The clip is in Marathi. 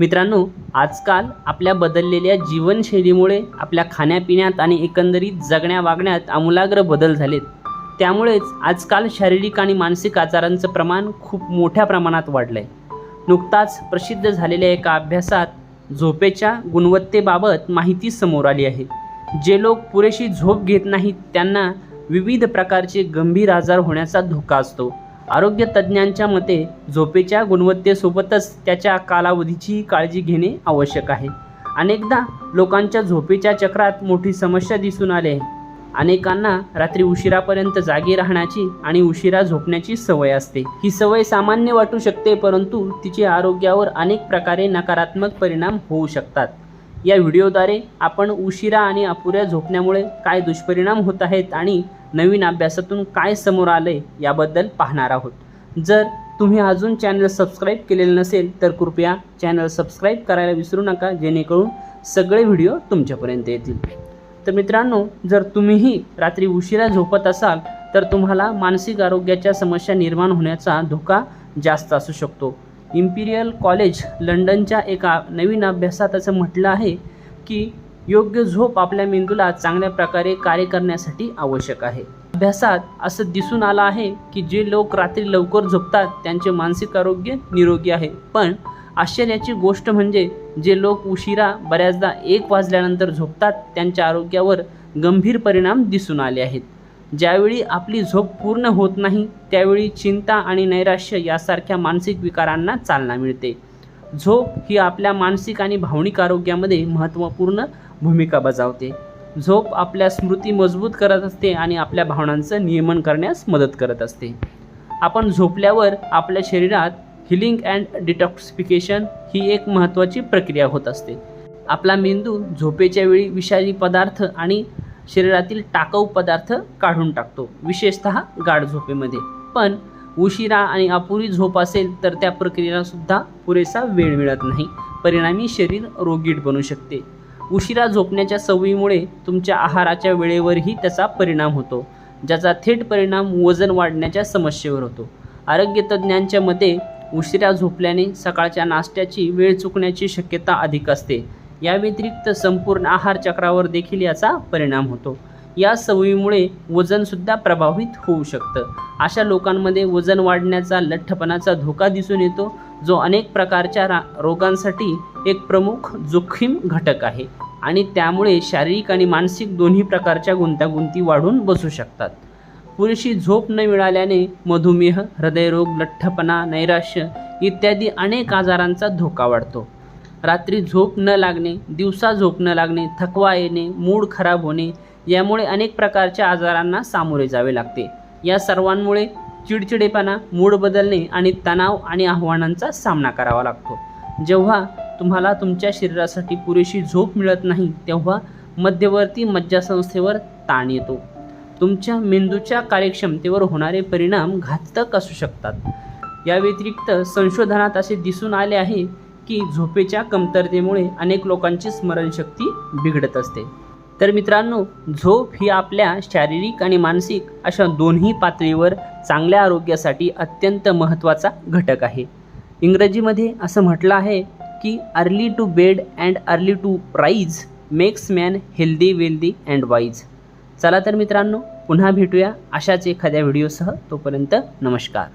मित्रांनो आजकाल आपल्या बदललेल्या जीवनशैलीमुळे आपल्या खाण्यापिण्यात आणि एकंदरीत जगण्या वागण्यात आमूलाग्र बदल झालेत. त्यामुळेच आजकाल शारीरिक आणि मानसिक आजारांचं प्रमाण खूप मोठ्या प्रमाणात वाढलं आहे नुकताच प्रसिद्ध झालेल्या एका अभ्यासात झोपेच्या गुणवत्तेबाबत माहिती समोर आली आहे. जे लोक पुरेशी झोप घेत नाहीत त्यांना विविध प्रकारचे गंभीर आजार होण्याचा धोका असतो. आरोग्य तज्ज्ञांच्या मते झोपेच्या गुणवत्तेसोबतच त्याच्या कालावधीची काळजी घेणे आवश्यक आहे. अनेकदा लोकांच्या झोपेच्या चक्रात मोठी समस्या दिसून आली आहे. अनेकांना रात्री उशिरापर्यंत जागी राहण्याची आणि उशिरा झोपण्याची सवय असते. ही सवय सामान्य वाटू शकते परंतु तिचे आरोग्यावर अनेक प्रकारे नकारात्मक परिणाम होऊ शकतात. या व्हिडिओद्वारे आपण उशिरा आणि अपुऱ्या झोपण्यामुळे काय दुष्परिणाम होत आहेत आणि नवीन अभ्यासातून काय समोर आले याबद्दल पाहणार आहोत. जर तुम्ही अजून चॅनल सबस्क्राईब केलेलं नसेल तर कृपया चॅनल सबस्क्राईब करायला विसरू नका जेणेकरून सगळे व्हिडिओ तुमच्यापर्यंत येतील. तर मित्रांनो जर तुम्हीही रात्री उशिरा झोपत असाल तर तुम्हाला मानसिक आरोग्याच्या समस्या निर्माण होण्याचा धोका जास्त असू शकतो. इम्पिरियल कॉलेज लंडनच्या एका नवीन अभ्यासात असं म्हटलं आहे की योग्य झोप आपल्या मेंदूला चांगल्या प्रकारे कार्य करण्यासाठी आवश्यक आहे. अभ्यासात असं दिसून आलं आहे की जे लोक रात्री लवकर झोपतात त्यांचे मानसिक आरोग्य निरोगी आहे. पण आश्चर्याची गोष्ट म्हणजे जे लोक उशिरा बऱ्याचदा एक वाजल्यानंतर झोपतात त्यांच्या आरोग्यावर गंभीर परिणाम दिसून आले आहेत. ज्यावेळी आपली झोप पूर्ण होत नाही त्यावेळी चिंता आणि नैराश्य यासारख्या मानसिक विकारांना चालना मिळते. झोप ही आपल्या मानसिक आणि भावनिक आरोग्यामध्ये महत्त्वपूर्ण भूमिका बजावते. झोप आपल्या स्मृती मजबूत करत असते आणि आपल्या भावनांचं नियमन करण्यास मदत करत असते. आपण झोपल्यावर आपल्या शरीरात हिलिंग अँड डिटॉक्सिफिकेशन ही एक महत्त्वाची प्रक्रिया होत असते. आपला मेंदू झोपेच्या वेळी विषारी पदार्थ आणि शरीरातील टाकाऊ पदार्थ काढून टाकतो विशेषत गाढ झोपेमध्ये. पण उशिरा आणि अपुरी झोप असेल तर त्या प्रक्रियेला सुद्धा पुरेसा वेळ मिळत नाही. परिणामी शरीर रोगीट बनू शकते. उशिरा झोपण्याच्या सवयीमुळे तुमच्या आहाराच्या वेळेवरही त्याचा परिणाम होतो ज्याचा थेट परिणाम वजन वाढण्याच्या समस्येवर होतो. आरोग्य तज्ज्ञांच्या मते उशिरा झोपल्याने सकाळच्या नाश्त्याची वेळ चुकण्याची शक्यता अधिक असते. या व्यतिरिक्त संपूर्ण आहार चक्रावर देखील याचा परिणाम होतो. या सवयीमुळे वजनसुद्धा प्रभावित होऊ शकतं. अशा लोकांमध्ये वजन वाढण्याचा लठ्ठपणाचा धोका दिसून येतो जो अनेक प्रकारच्या रा रोगांसाठी एक प्रमुख जोखीम घटक आहे आणि त्यामुळे शारीरिक आणि मानसिक दोन्ही प्रकारच्या गुंतागुंती वाढून बसू शकतात. पुरेशी झोप न मिळाल्याने मधुमेह हृदयरोग लठ्ठपणा नैराश्य इत्यादी अनेक आजारांचा धोका वाढतो. रात्री झोप न लागणे दिवसा झोप न लागणे थकवा येणे मूड खराब होणे यामुळे अनेक प्रकारच्या आजारांना सामोरे जावे लागते. या सर्वांमुळे चिडचिडेपणा मूड बदलणे आणि तणाव आणि आव्हानांचा सामना करावा लागतो. जेव्हा तुम्हाला तुमच्या शरीरासाठी पुरेशी झोप मिळत नाही तेव्हा मध्यवर्ती मज्जासंस्थेवर ताण येतो. तुमच्या मेंदूच्या कार्यक्षमतेवर होणारे परिणाम घातक असू शकतात. या व्यतिरिक्त संशोधनात असे दिसून आले आहे की झोपेच्या कमतरतेमुळे अनेक लोकांची स्मरणशक्ती बिघडत असते. तर मित्रांनो झोप ही आपल्या शारीरिक आणि मानसिक अशा दोन्ही पातळीवर चांगल्या आरोग्यासाठी अत्यंत महत्त्वाचा घटक आहे. इंग्रजीमध्ये असं म्हटलं आहे की early to bed and early to rise makes man healthy wealthy and wise. चला तर मित्रांनो पुन्हा भेटूया अशाच एखाद्या व्हिडिओसह. तोपर्यंत नमस्कार.